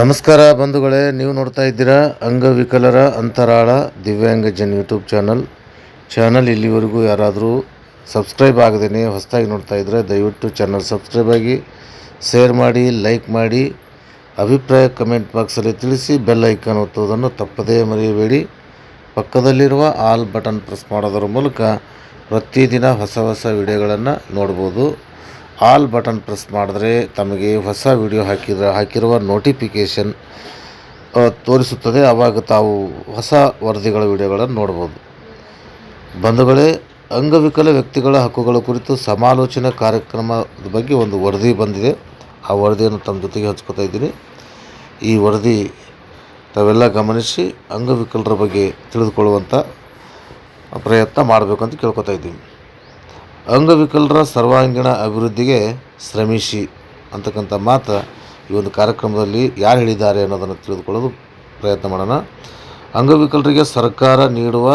ನಮಸ್ಕಾರ ಬಂಧುಗಳೇ, ನೀವು ನೋಡ್ತಾ ಇದ್ದೀರಾ ಅಂಗವಿಕಲರ ಅಂತರಾಳ ದಿವ್ಯಾಂಗಜನ್ ಯೂಟ್ಯೂಬ್ ಚಾನಲ್. ಚಾನಲ್ ಇಲ್ಲಿವರೆಗೂ ಯಾರಾದರೂ ಸಬ್ಸ್ಕ್ರೈಬ್ ಆಗದೇನೆ ಹೊಸದಾಗಿ ನೋಡ್ತಾ ಇದ್ದರೆ ದಯವಿಟ್ಟು ಚಾನಲ್ ಸಬ್ಸ್ಕ್ರೈಬ್ ಆಗಿ, ಶೇರ್ ಮಾಡಿ, ಲೈಕ್ ಮಾಡಿ, ಅಭಿಪ್ರಾಯ ಕಮೆಂಟ್ ಬಾಕ್ಸಲ್ಲಿ ತಿಳಿಸಿ, ಬೆಲ್ ಐಕಾನ್ ಒತ್ತುವುದನ್ನು ತಪ್ಪದೇ ಮರೆಯಬೇಡಿ. ಪಕ್ಕದಲ್ಲಿರುವ ಆಲ್ ಬಟನ್ ಪ್ರೆಸ್ ಮಾಡೋದರ ಮೂಲಕ ಪ್ರತಿದಿನ ಹೊಸ ಹೊಸ ವಿಡಿಯೋಗಳನ್ನು ನೋಡ್ಬೋದು. ಆಲ್ ಬಟನ್ ಪ್ರೆಸ್ ಮಾಡಿದ್ರೆ ತಮಗೆ ಹೊಸ ವಿಡಿಯೋ ಹಾಕಿದ ಹಾಕಿರುವ ನೋಟಿಫಿಕೇಷನ್ ತೋರಿಸುತ್ತದೆ. ಆವಾಗ ತಾವು ಹೊಸ ವರದಿಗಳ ವಿಡಿಯೋಗಳನ್ನು ನೋಡ್ಬೋದು. ಬಂಧುಗಳೇ, ಅಂಗವಿಕಲ ವ್ಯಕ್ತಿಗಳ ಹಕ್ಕುಗಳ ಕುರಿತು ಸಮಾಲೋಚನಾ ಕಾರ್ಯಕ್ರಮದ ಬಗ್ಗೆ ಒಂದು ವರದಿ ಬಂದಿದೆ. ಆ ವರದಿಯನ್ನು ತಮ್ಮ ಜೊತೆಗೆ ಹಚ್ಕೋತಾ ಇದ್ದೀನಿ. ಈ ವರದಿ ತಾವೆಲ್ಲ ಗಮನಿಸಿ, ಅಂಗವಿಕಲರ ಬಗ್ಗೆ ತಿಳಿದುಕೊಳ್ಳುವಂಥ ಪ್ರಯತ್ನ ಮಾಡಬೇಕು ಅಂತ ಕೇಳ್ಕೊತಾ ಇದ್ದೀನಿ. ಅಂಗವಿಕಲರ ಸರ್ವಾಂಗೀಣ ಅಭಿವೃದ್ಧಿಗೆ ಶ್ರಮಿಸಿ ಅಂತಕ್ಕಂಥ ಮಾತು ಈ ಒಂದು ಕಾರ್ಯಕ್ರಮದಲ್ಲಿ ಯಾರು ಹೇಳಿದ್ದಾರೆ ಅನ್ನೋದನ್ನು ತಿಳಿದುಕೊಳ್ಳೋದು ಪ್ರಯತ್ನ ಮಾಡೋಣ. ಅಂಗವಿಕಲರಿಗೆ ಸರ್ಕಾರ ನೀಡುವ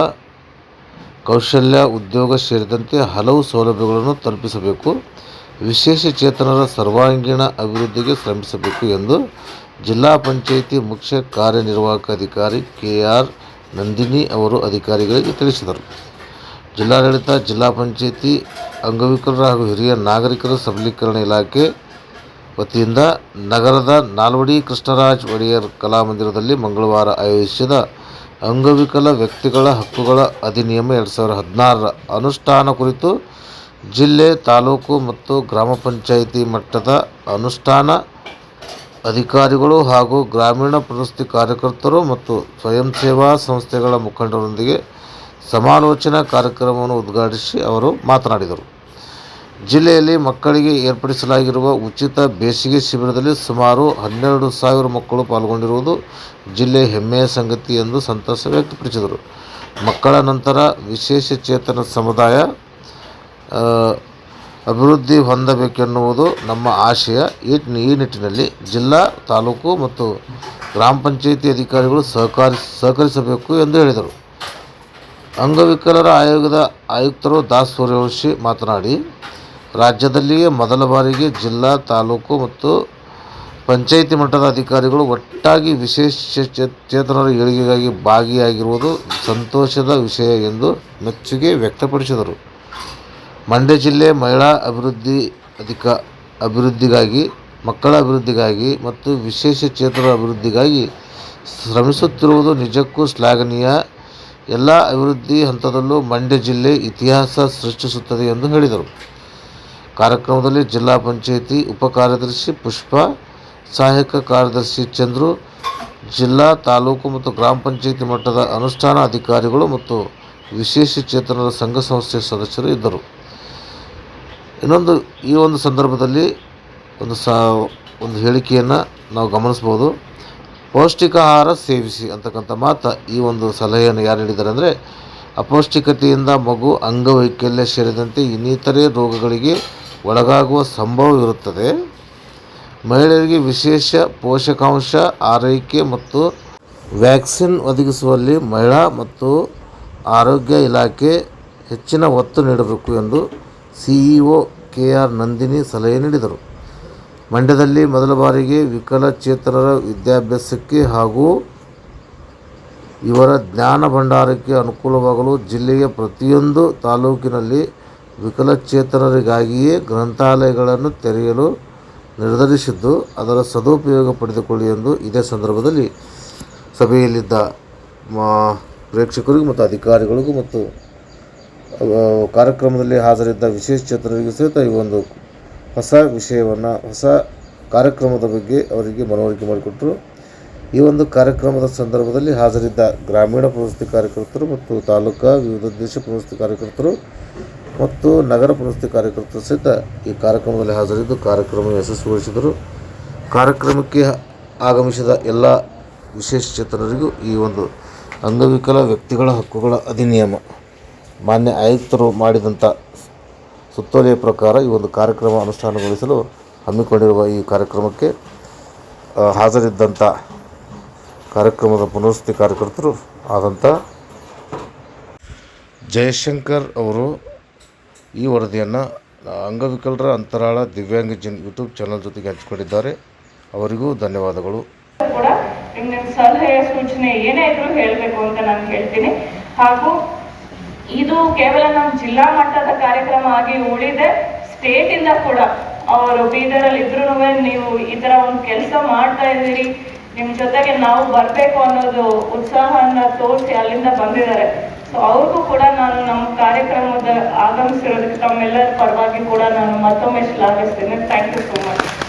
ಕೌಶಲ್ಯ, ಉದ್ಯೋಗ ಸೇರಿದಂತೆ ಹಲವು ಸೌಲಭ್ಯಗಳನ್ನು ತಲುಪಿಸಬೇಕು. ವಿಶೇಷ ಚೇತನರ ಸರ್ವಾಂಗೀಣ ಅಭಿವೃದ್ಧಿಗೆ ಶ್ರಮಿಸಬೇಕು ಎಂದು ಜಿಲ್ಲಾ ಪಂಚಾಯಿತಿ ಮುಖ್ಯ ಕಾರ್ಯನಿರ್ವಾಹಕ ಅಧಿಕಾರಿ ಕೆ ಆರ್ ನಂದಿನಿ ಅವರು ಅಧಿಕಾರಿಗಳಿಗೆ ತಿಳಿಸಿದರು. ಜಿಲ್ಲಾಡಳಿತ, ಜಿಲ್ಲಾ ಪಂಚಾಯಿತಿ, ಅಂಗವಿಕಲರ ಹಾಗೂ ಹಿರಿಯ ನಾಗರಿಕರ ಸಬಲೀಕರಣ ಇಲಾಖೆ ವತಿಯಿಂದ ನಗರದ ನಾಲ್ವಡಿ ಕೃಷ್ಣರಾಜ್ ಒಡೆಯರ್ ಕಲಾಮಂದಿರದಲ್ಲಿ ಮಂಗಳವಾರ ಆಯೋಜಿಸಿದ ಅಂಗವಿಕಲ ವ್ಯಕ್ತಿಗಳ ಹಕ್ಕುಗಳ ಅಧಿನಿಯಮ ಎರಡು ಸಾವಿರದ ಹದಿನಾರರ ಅನುಷ್ಠಾನ ಕುರಿತು ಜಿಲ್ಲೆ, ತಾಲೂಕು ಮತ್ತು ಗ್ರಾಮ ಪಂಚಾಯಿತಿ ಮಟ್ಟದ ಅನುಷ್ಠಾನ ಅಧಿಕಾರಿಗಳು ಹಾಗೂ ಗ್ರಾಮೀಣ ಪ್ರಶಸ್ತಿ ಕಾರ್ಯಕರ್ತರು ಮತ್ತು ಸ್ವಯಂ ಸೇವಾ ಸಂಸ್ಥೆಗಳ ಮುಖಂಡರೊಂದಿಗೆ ಸಮಾಲೋಚನಾ ಕಾರ್ಯಕ್ರಮವನ್ನು ಉದ್ಘಾಟಿಸಿ ಅವರು ಮಾತನಾಡಿದರು. ಜಿಲ್ಲೆಯಲ್ಲಿ ಮಕ್ಕಳಿಗೆ ಏರ್ಪಡಿಸಲಾಗಿರುವ ಉಚಿತ ಬೇಸಿಗೆ ಶಿಬಿರದಲ್ಲಿ ಸುಮಾರು ಹನ್ನೆರಡು ಸಾವಿರ ಮಕ್ಕಳು ಪಾಲ್ಗೊಂಡಿರುವುದು ಜಿಲ್ಲೆ ಹೆಮ್ಮೆಯ ಸಂಗತಿ ಎಂದು ಸಂತಸ ವ್ಯಕ್ತಪಡಿಸಿದರು. ಮಕ್ಕಳ ನಂತರ ವಿಶೇಷ ಚೇತನ ಸಮುದಾಯ ಅಭಿವೃದ್ಧಿ ಹೊಂದಬೇಕೆನ್ನುವುದು ನಮ್ಮ ಆಶಯ. ಈ ನಿಟ್ಟಿನಲ್ಲಿ ಜಿಲ್ಲಾ, ತಾಲೂಕು ಮತ್ತು ಗ್ರಾಮ ಪಂಚಾಯಿತಿ ಅಧಿಕಾರಿಗಳು ಸಹಕಾರಿ, ಸಹಕರಿಸಬೇಕು ಎಂದು ಹೇಳಿದರು. ಅಂಗವಿಕಲರ ಆಯೋಗದ ಆಯುಕ್ತರು ದಾಸ್ ಸೂರ್ಯವಂಶಿ ಮಾತನಾಡಿ, ರಾಜ್ಯದಲ್ಲಿಯೇ ಮೊದಲ ಬಾರಿಗೆ ಜಿಲ್ಲಾ, ತಾಲೂಕು ಮತ್ತು ಪಂಚಾಯಿತಿ ಮಟ್ಟದ ಅಧಿಕಾರಿಗಳು ಒಟ್ಟಾಗಿ ವಿಶೇಷ ಚೇತನರ ಏಳಿಗೆಗಾಗಿ ಭಾಗಿಯಾಗಿರುವುದು ಸಂತೋಷದ ವಿಷಯ ಎಂದು ಮೆಚ್ಚುಗೆ ವ್ಯಕ್ತಪಡಿಸಿದರು. ಮಂಡ್ಯ ಜಿಲ್ಲೆ ಮಹಿಳಾ ಅಭಿವೃದ್ಧಿ ಅಧಿಕ, ಅಭಿವೃದ್ಧಿಗಾಗಿ, ಮಕ್ಕಳ ಅಭಿವೃದ್ಧಿಗಾಗಿ ಮತ್ತು ವಿಶೇಷ ಚೇತನರ ಅಭಿವೃದ್ಧಿಗಾಗಿ ಶ್ರಮಿಸುತ್ತಿರುವುದು ನಿಜಕ್ಕೂ ಶ್ಲಾಘನೀಯ ಎಲ್ಲ ಅಭಿವೃದ್ಧಿ ಹಂತದಲ್ಲೂ ಮಂಡ್ಯ ಜಿಲ್ಲೆ ಇತಿಹಾಸ ಸೃಷ್ಟಿಸುತ್ತದೆ ಎಂದು ಹೇಳಿದರು. ಕಾರ್ಯಕ್ರಮದಲ್ಲಿ ಜಿಲ್ಲಾ ಪಂಚಾಯಿತಿ ಉಪ ಕಾರ್ಯದರ್ಶಿ ಪುಷ್ಪ, ಸಹಾಯಕ ಕಾರ್ಯದರ್ಶಿ ಚಂದ್ರು, ಜಿಲ್ಲಾ ತಾಲೂಕು ಮತ್ತು ಗ್ರಾಮ ಪಂಚಾಯಿತಿ ಮಟ್ಟದ ಅನುಷ್ಠಾನ ಅಧಿಕಾರಿಗಳು ಮತ್ತು ವಿಶೇಷ ಚೇತನರ ಸಂಘ ಸಂಸ್ಥೆಯ ಸದಸ್ಯರು ಇದ್ದರು. ಇನ್ನೊಂದು, ಈ ಒಂದು ಸಂದರ್ಭದಲ್ಲಿ ಒಂದು ಸ, ಒಂದು ಹೇಳಿಕೆಯನ್ನು ನಾವು ಗಮನಿಸ್ಬೋದು ಪೌಷ್ಟಿಕಾಹಾರ ಸೇವಿಸಿ ಅಂತಕ್ಕಂಥ ಮಾತು ಈ ಒಂದು ಸಲಹೆಯನ್ನು ಯಾರು ನೀಡಿದ್ದಾರೆ ಅಂದರೆ, ಅಪೌಷ್ಟಿಕತೆಯಿಂದ ಮಗು ಅಂಗವೈಕಲ್ಯ ಸೇರಿದಂತೆ ಇನ್ನಿತರೆ ರೋಗಗಳಿಗೆ ಒಳಗಾಗುವ ಸಂಭವವಿರುತ್ತದೆ ಮಹಿಳೆಯರಿಗೆ ವಿಶೇಷ ಪೋಷಕಾಂಶ, ಆರೈಕೆ ಮತ್ತು ವ್ಯಾಕ್ಸಿನ್ ಒದಗಿಸುವಲ್ಲಿ ಮಹಿಳಾ ಮತ್ತು ಆರೋಗ್ಯ ಇಲಾಖೆ ಹೆಚ್ಚಿನ ಒತ್ತು ನೀಡಬೇಕು ಎಂದು ಸಿಇಒ ಕೆ ಆರ್ ನಂದಿನಿ ಸಲಹೆ ನೀಡಿದರು. ಮಂಡ್ಯದಲ್ಲಿ ಮೊದಲ ಬಾರಿಗೆ ವಿಕಲಚೇತರರ ವಿದ್ಯಾಭ್ಯಾಸಕ್ಕೆ ಹಾಗೂ ಇವರ ಜ್ಞಾನ ಭಂಡಾರಕ್ಕೆ ಅನುಕೂಲವಾಗಲು ಜಿಲ್ಲೆಯ ಪ್ರತಿಯೊಂದು ತಾಲೂಕಿನಲ್ಲಿ ವಿಕಲಚೇತನರಿಗಾಗಿಯೇ ಗ್ರಂಥಾಲಯಗಳನ್ನು ತೆರೆಯಲು ನಿರ್ಧರಿಸಿದ್ದು, ಅದರ ಸದುಪಯೋಗ ಪಡೆದುಕೊಳ್ಳಿ ಎಂದು ಇದೇ ಸಂದರ್ಭದಲ್ಲಿ ಸಭೆಯಲ್ಲಿದ್ದ ಪ್ರೇಕ್ಷಕರಿಗೂ ಮತ್ತು ಅಧಿಕಾರಿಗಳಿಗೂ ಮತ್ತು ಕಾರ್ಯಕ್ರಮದಲ್ಲಿ ಹಾಜರಿದ್ದ ವಿಶೇಷ ಚೇತನರಿಗೂ ಸಹಿತ ಈ ಒಂದು ಹೊಸ ವಿಷಯವನ್ನು, ಹೊಸ ಕಾರ್ಯಕ್ರಮದ ಬಗ್ಗೆ ಅವರಿಗೆ ಮನವರಿಕೆ ಮಾಡಿಕೊಟ್ಟರು ಈ ಒಂದು ಕಾರ್ಯಕ್ರಮದ ಸಂದರ್ಭದಲ್ಲಿ ಹಾಜರಿದ್ದ ಗ್ರಾಮೀಣ ಪ್ರವೃತ್ತಿ ಕಾರ್ಯಕರ್ತರು ಮತ್ತು ತಾಲೂಕಾ ವಿವಿಧ ದೇಶ ಪ್ರವೃತ್ತಿ ಕಾರ್ಯಕರ್ತರು ಮತ್ತು ನಗರ ಪ್ರವೃತ್ತಿ ಕಾರ್ಯಕರ್ತರು ಸಹಿತ ಈ ಕಾರ್ಯಕ್ರಮದಲ್ಲಿ ಹಾಜರಿದ್ದು ಕಾರ್ಯಕ್ರಮ ಯಶಸ್ವಿಗೊಳಿಸಿದರು. ಕಾರ್ಯಕ್ರಮಕ್ಕೆ ಆಗಮಿಸಿದ ಎಲ್ಲ ವಿಶೇಷ ಚೇತನರಿಗೂ ಈ ಒಂದು ಅಂಗವಿಕಲ ವ್ಯಕ್ತಿಗಳ ಹಕ್ಕುಗಳ ಅಧಿನಿಯಮ ಮಾನ್ಯ ಆಯುಕ್ತರು ಮಾಡಿದಂಥ ಸುತ್ತೋಲೆಯ ಪ್ರಕಾರ ಈ ಒಂದು ಕಾರ್ಯಕ್ರಮ ಅನುಷ್ಠಾನಗೊಳಿಸಲು ಹಮ್ಮಿಕೊಂಡಿರುವ ಈ ಕಾರ್ಯಕ್ರಮಕ್ಕೆ ಹಾಜರಿದ್ದಂಥ ಕಾರ್ಯಕ್ರಮದ ಪುನರ್ವಸತಿ ಕಾರ್ಯಕರ್ತರು ಆದಂಥ ಜಯಶಂಕರ್ ಅವರು ಈ ವರದಿಯನ್ನು ಅಂಗವಿಕಲರ ಅಂತರಾಳ ದಿವ್ಯಾಂಗ ಜನ್ ಯೂಟ್ಯೂಬ್ ಚಾನಲ್ ಜೊತೆಗೆ ಹಂಚಿಕೊಂಡಿದ್ದಾರೆ. ಅವರಿಗೂ ಧನ್ಯವಾದಗಳು. ಸಲಹೆ ಸೂಚನೆ ಏನೇ ಇದ್ರೂ ಹೇಳಬೇಕು ಅಂತ ನಾನು ಹೇಳ್ತೀನಿ. ಹಾಗೂ ಇದು ಕೇವಲ ನಮ್ಮ ಜಿಲ್ಲಾ ಮಟ್ಟದ ಕಾರ್ಯಕ್ರಮ ಆಗಿ ಉಳಿದೆ. ಸ್ಟೇಟ್ ಇಂದ ಕೂಡ ಅವರು ಬೀದರಲ್ಲಿ ಇದ್ರು ನೀವು ಈ ತರ ಒಂದು ಕೆಲಸ ಮಾಡ್ತಾ ಇದ್ದೀರಿ. ನಿಮ್ ಜೊತೆಗೆ ನಾವು ಬರ್ಬೇಕು ಅನ್ನೋದು ಉತ್ಸಾಹನ ತೋರಿಸಿ ಅಲ್ಲಿಂದ ಬಂದಿದ್ದಾರೆ. ಸೊ ಅವ್ರಿಗೂ ಕೂಡ ನಾನು ನಮ್ಮ ಕಾರ್ಯಕ್ರಮದ ಆಗಮಿಸಿರೋದಕ್ಕೆ ತಮ್ಮೆಲ್ಲರ ಪರವಾಗಿ ಕೂಡ ನಾನು ಮತ್ತೊಮ್ಮೆ ಶ್ಲಾಘಿಸ್ತೀನಿ. Thank you so much